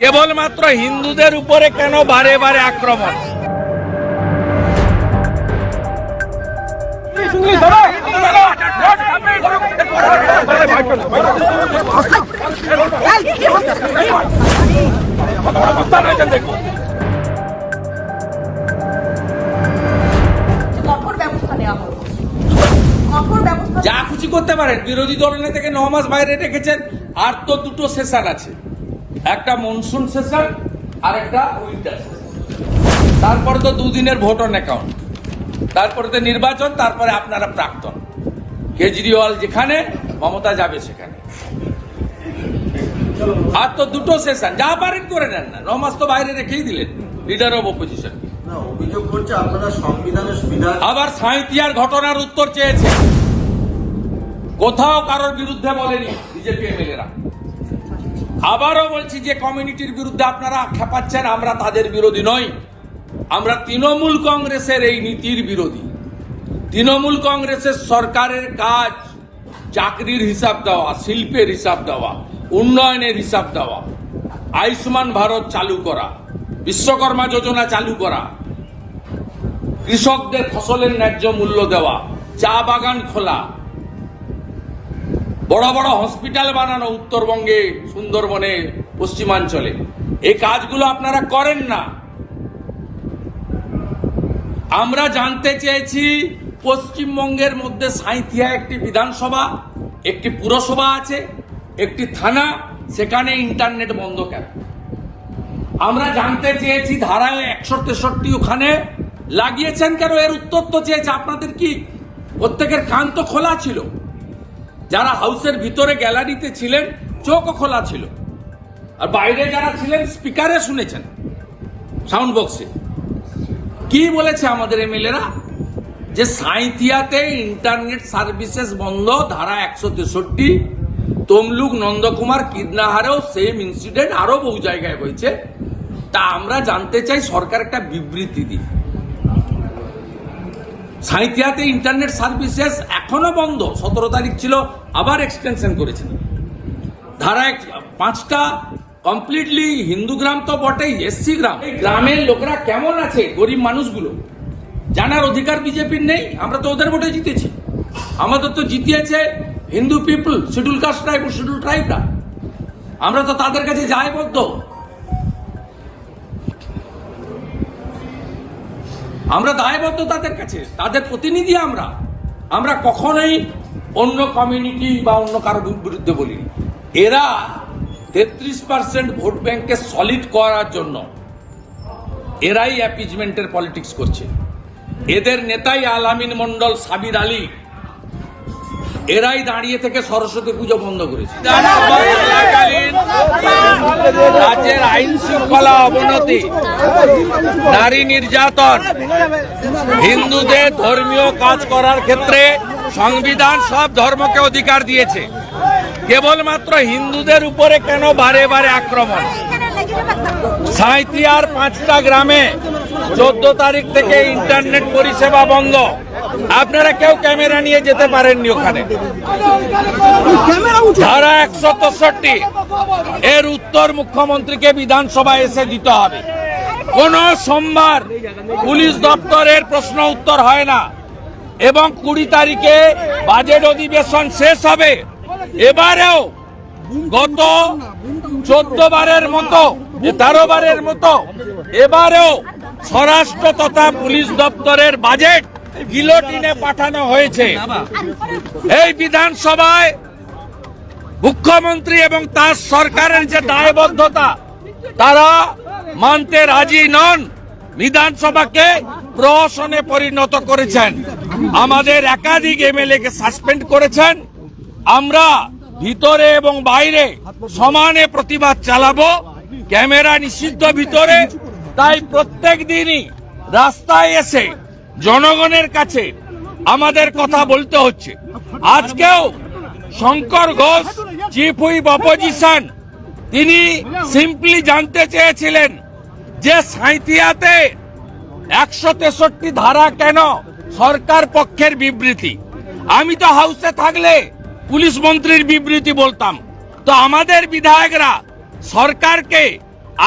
কেবলমাত্র হিন্দুদের উপরে কেন বারে বারে আক্রমণ? যা খুশি করতে পারেন। বিরোধী দলের থেকে ন মাস বাইরে রেখেছেন, আর তো দুটো সেশন আছে। একটা মনসুন সেশন আর একটা উইন্টার সেশন তারপরে তো দুদিনের ভোট অন অ্যাকাউন্ট তারপরে তো নির্বাচন তারপরে আপনারা প্রাক্তন। কেজরিওয়াল যেখানে মমতা যাবে সেখানে। আর তো দুটো সেশন যা পারেন করে নেন না। ন মাস তো বাইরে রেখেই দিলেন লিডার অব অপোজিশন না অভিযোগ করছে আপনারা সংবিধানের সুবিধা আবার সাঁইতিয়ার ঘটনার উত্তর চেয়েছে। কোথাও কারোর বিরুদ্ধে বলেনি বিজেপি এমএলএরা। আবারও বলছি যে কমিউনিটির বিরুদ্ধে আপনারা খেপাচ্ছেন, আমরা তাদের বিরোধী নই। আমরা তৃণমূল কংগ্রেসের এই নীতির বিরোধী। তৃণমূল কংগ্রেসের সরকারের কাজ চাকরির হিসাব দেওয়া, শিল্পের হিসাব দেওয়া, উন্নয়নের হিসাব দেওয়া, আয়ুষ্মান ভারত চালু করা, বিশ্বকর্মা যোজনা চালু করা, কৃষকদের ফসলের ন্যায্য মূল্য দেওয়া, চা বাগান খোলা বড় বড় হসপিটাল বানানো উত্তরবঙ্গে, সুন্দরবনে, পশ্চিমাঞ্চলে। এই কাজগুলো আপনারা করেন না। আমরা জানতে চেয়েছি, পশ্চিমবঙ্গের মধ্যে সাঁইথিয়া একটি বিধানসভা, একটি পুরসভা আছে, একটি থানা, সেখানে ইন্টারনেট বন্ধ কেন? আমরা জানতে চেয়েছি, ধারায় একশো তেষট্টি ওখানে লাগিয়েছেন কেন? এর উত্তর তো চেয়েছে। আপনাদের কি প্রত্যেকের কান তো খোলা ছিল? যারা হাউসের ভিতরে গ্যালারিতে ছিলেন, চোখও খোলা ছিল। আর বাইরে যারা ছিলেন, স্পিকারে শুনেছেন, সাউন্ড বক্সে। কি বলেছে আমাদের এমএলএরা? যে সাঁইথিয়াতে ইন্টারনেট সার্ভিসেস বন্ধ, ধারা একশো তেষট্টি, তমলুক নন্দকুমার কিডনাহারেও সেম ইনসিডেন্ট আরও বহু জায়গায় হয়েছে। তা আমরা জানতে চাই সরকার একটা বিবৃতি দিই সাঁইথিয়াতে ইন্টারনেট সার্ভিসেস এখনও বন্ধ। সতেরো তারিখ ছিল, আবার এক্সটেনশন করেছেন। ধারা পাঁচটা কমপ্লিটলি হিন্দু গ্রাম তো বটেই এসসি গ্রাম। এই গ্রামের লোকরা কেমন আছে? গরিব মানুষগুলো। জানার অধিকার বিজেপির নেই, আমরা তো ওদের ভোটে জিতেছি। আমাদের তো জিতিয়েছে Hindu people schedule caste tribe schedule ট্রাইবরা। আমরা তো তাদের কাছে দায়বদ্ধ আমরা দায়বদ্ধ তাদের কাছে, তাদের প্রতিনিধি আমরা। আমরা কখনোই অন্য কমিউনিটি বা অন্য কারও বিরুদ্ধে বলি এরা তেত্রিশ পার্সেন্ট ভোট ব্যাংককে সলিড করার জন্য এরাই অ্যাপিজমেন্টের পলিটিক্স করছে। এদের নেতাই আলামিন মন্ডল সাবির আলী এরাই দাঁড়িয়ে থেকে সরস্বতী পুজো বন্ধ করেছে। রাজ্যের আইন শৃঙ্খলা অবনতি, নারী নির্যাতন, হিন্দুদের ধর্মীয় কাজ করার ক্ষেত্রে সংবিধান সব ধর্মকে অধিকার দিয়েছে। কেবলমাত্র হিন্দুদের উপরে কেন বারে বারে আক্রমণ? সাঁইতিয়ার পাঁচটা গ্রামে চোদ্দ তারিখ থেকে ইন্টারনেট পরিষেবা বন্ধ। আপনারা কেউ ক্যামেরা নিয়ে যেতে পারেননি ওখানে। ধারা একশো তেষট্টি এর উত্তর মুখ্যমন্ত্রীকে বিধানসভায় এসে দিতে হবে। কোন সোমবার পুলিশ দপ্তরের প্রশ্ন উত্তর হয় না এবং কুড়ি তারিখে বাজেট অধিবেশন শেষ হবে। এবারেও গত চোদ্দ বারের মতো তেরো বারের মতো, এবারেও স্বরাষ্ট্র তথা পুলিশ দপ্তরের বাজেট গিলোটিনে পাঠানো হয়েছে। এই বিধানসভায় মুখ্যমন্ত্রী এবং তার সরকারের যে দায়বদ্ধতা, তারা মানতে রাজি নন, বিধানসভাকে প্রহসনে পরিণত করেছেন। আমাদের একাধিক এমএলএ কে সাসপেন্ড করেছেন। আমরা ভিতরে এবং বাইরে সমানে প্রতিবাদ চালাবো। ক্যামেরা নিষিদ্ধ ভিতরে, তাই প্রত্যেক দিনই রাস্তায় এসে জনগণের কাছে আমাদের কথা বলতে হচ্ছে। আজকেও Shankar Ghosh chief whip opposition তিনি সিম্পলি জানতে চেয়েছিলেন যে সাঁইতিয়াতে একশো তেষট্টি ধারা কেন সরকার পক্ষের বিবৃতি। আমি তো হাউসে থাকলে পুলিশ মন্ত্রীর বিবৃতি বলতাম। তো আমাদের বিধায়করা সরকারকে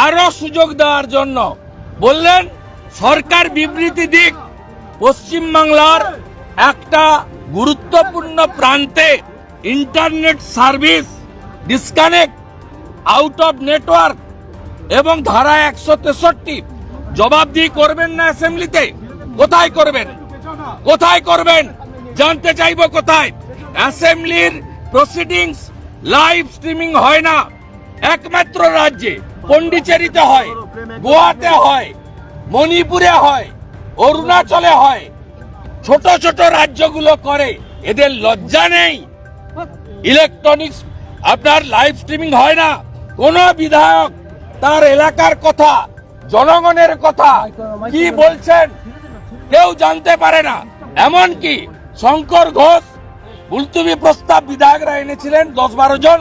আরও সুযোগ দেওয়ার জন্য বললেন, সরকার বিবৃতি দিক পশ্চিমবাংলার একটা গুরুত্বপূর্ণ প্রান্তে internet service disconnect out of network এবং ধারা একশো তেষট্টি। জবাবদিহি করবেন না অ্যাসেম্বলিতে? কোথায় করবেন? কোথায় করবেন? জানতে চাইব কোথায়? অ্যাসেম্বলির প্রসিডিংস লাইভ স্ট্রিমিং হয় না। একমাত্র রাজ্যে, পন্ডিচেরিতে হয়, গোয়াতে হয়, মণিপুরে হয়। অরুণাচলে হয়। ছোট ছোট রাজ্যগুলো করে। এদের লজ্জা নেই। ইলেকট্রনিক্স আপনার লাইভ স্ট্রিমিং হয় না। কোন বিধায়ক তার এলাকার কথা, জনগণের কথা কি বলছেন কেউ জানতে পারে না। এমন কি শঙ্কর ঘোষ, মুলতুবি প্রস্তাব বিধায়করা এনেছিলেন দশ বারো জন।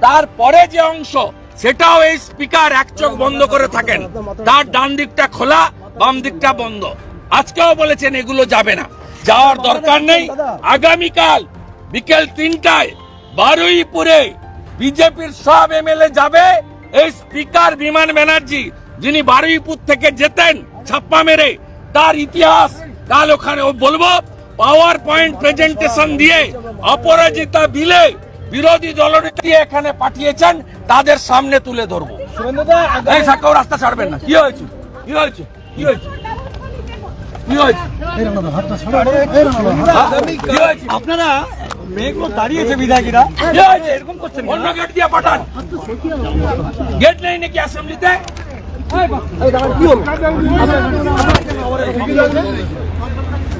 তারপরে যে অংশ, সেটাও এই স্পিকার এক চোখ বন্ধ করে থাকেন। তার ডান দিকটা খোলা। বাম দিকটা বন্ধ। আজকেও বলেছেন এগুলো যাবে না। যাওয়ার দরকার নেই। আগামীকাল বিকেল তিনটায় বারুইপুরে বিজেপির সব এমএলএ যাবে। এই স্পিকার বিমান ব্যানার্জি যিনি বারুইপুর থেকে যেতেন ছাপ্পা মেরে তার ইতিহাস কাল ওখানে ও বলব পাওয়ার পয়েন্ট প্রেজেন্টেশন দিয়ে অপরাজিতা বিলে বিরোধী দলনেত্রী এখানে পাঠিয়েছেন তাদের সামনে তুলে ধরবো। রাস্তা ছাড়বেন না। কি হয়েছে? কি হয়েছে? আপনারা মেয়েগুলো দাঁড়িয়েছে হয়েছে? এরকম করছেন অন্য গেট দিয়ে পাঠান। গেট নেই নাকি অ্যাসেম্বলিতে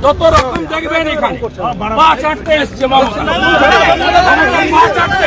যত রকম দেখবেন এখানে পা চাটতে এসছে পা চাটতে চাটতে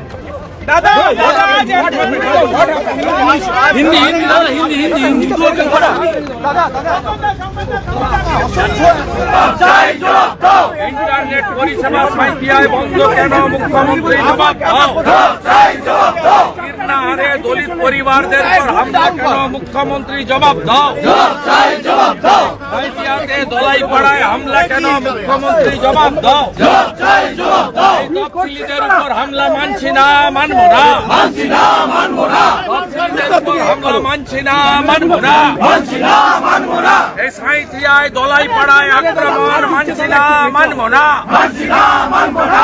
lawmaker. হিন্দি হিন্দি দাদা হিন্দি হিন্দি হিন্দি ইন্টারনেট পরিষেবা সাঁইতিয়ায় বন্ধ কেন মুখ্যমন্ত্রী জবাব দাও কীর্ণা হারে দলিত পরিবারদের পর হামলা কেন? মুখ্যমন্ত্রী জবাব দাও। সাঁইতিয়াতে দলাই পাড়ায় হামলা কেন? মুখ্যমন্ত্রী জবাব দাও। তফসিলিদের উপর হামলা মানছি না, মানবো না। দলাই পাড়ায় আক্রমণ মানছি না, মানবো মানছি না, মানবো না।